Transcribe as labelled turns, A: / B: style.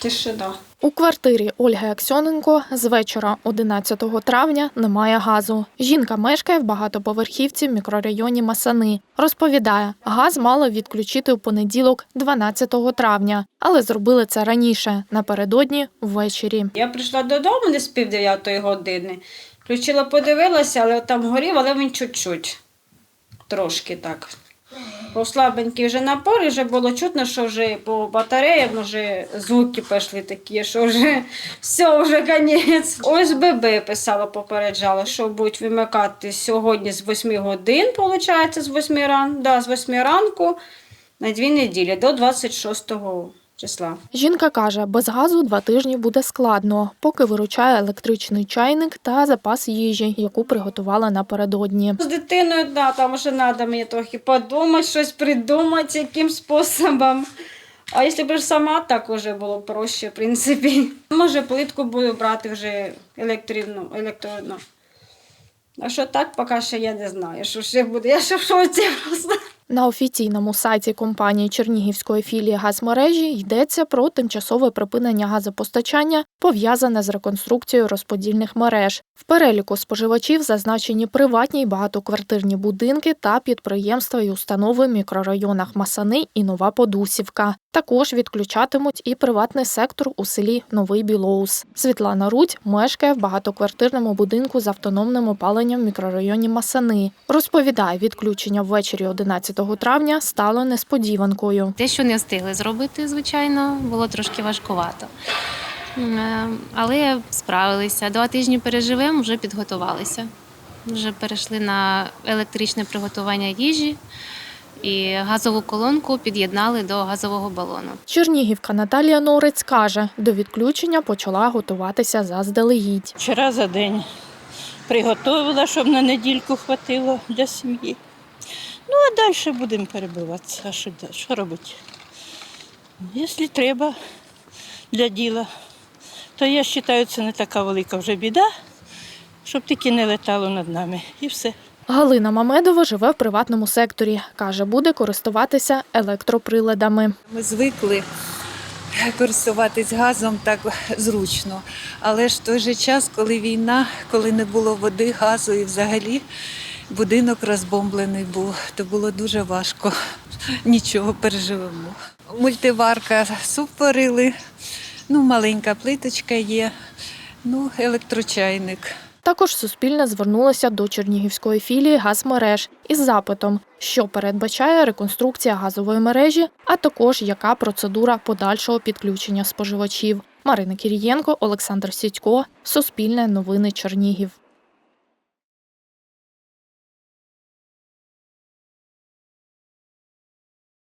A: Тишина.
B: У квартирі Ольги Аксьоненко з вечора 11 травня немає газу. Жінка мешкає в багатоповерхівці в мікрорайоні Масани. Розповідає, газ мали відключити у понеділок, 12 травня, але зробили це раніше, напередодні ввечері.
A: Я прийшла додому десь пів дев'ятої години. Включила, подивилася, але там горів, але він чуть-чуть. Трошки так. Був слабенький вже напор, і вже було чутно, що вже по батареям вже звуки пішли такі, що вже все, вже кінець. ОСББ писала, попереджала, що будуть вимикати сьогодні з 8 годин, виходить, з 8 ран, да, з 8 ранку на дві неділі до 26 числа.
B: Жінка каже, без газу два тижні буде складно, поки виручає електричний чайник та запас їжі, яку приготувала напередодні.
A: З дитиною, да, там вже треба мені трохи подумати, щось придумати, яким способом. А якщо б сама, так уже було проще, в принципі. Може, плитку буду брати вже електричну, електронну. А що так, поки що я не знаю, що ще буде. Я ще в шоці просто.
B: На офіційному сайті компанії Чернігівської філії газмережі йдеться про тимчасове припинення газопостачання, пов'язане з реконструкцією розподільних мереж. В переліку споживачів зазначені приватні й багатоквартирні будинки та підприємства і установи в мікрорайонах Масани і Нова Подусівка. Також відключатимуть і приватний сектор у селі Новий Білоус. Світлана Рудь мешкає в багатоквартирному будинку з автономним опаленням в мікрорайоні Масани. Розповідає, відключення ввечері 11 травня стало несподіванкою.
C: Те, що не встигли зробити, звичайно, було трошки важкувато. Е, Але справилися. Два тижні переживемо, вже підготувалися. Вже перейшли на електричне приготування їжі і газову колонку під'єднали до газового балону.
B: Чернігівка Наталія Норець каже, до відключення почала готуватися заздалегідь.
D: Вчора за день приготувала, щоб на недільку хватило для сім'ї. Ну, а далі будемо перебиватися. А що, що робити? Якщо треба для діла, то я вважаю, це не така велика вже біда, щоб тільки не летало над нами. І все.
B: Галина Мамедова живе в приватному секторі. Каже, буде користуватися електроприладами.
E: Ми звикли користуватись газом так зручно. Але ж в той же час, коли війна, коли не було води, газу і взагалі будинок розбомблений був, то було дуже важко. Нічого переживемо. Мультиварка суп варили, ну, маленька плиточка є, ну, електрочайник.
B: Також Суспільне звернулося до Чернігівської філії газмереж із запитом, що передбачає реконструкція газової мережі, а також яка процедура подальшого підключення споживачів. Марина Кірієнко, Олександр Сідько, Суспільне новини Чернігів.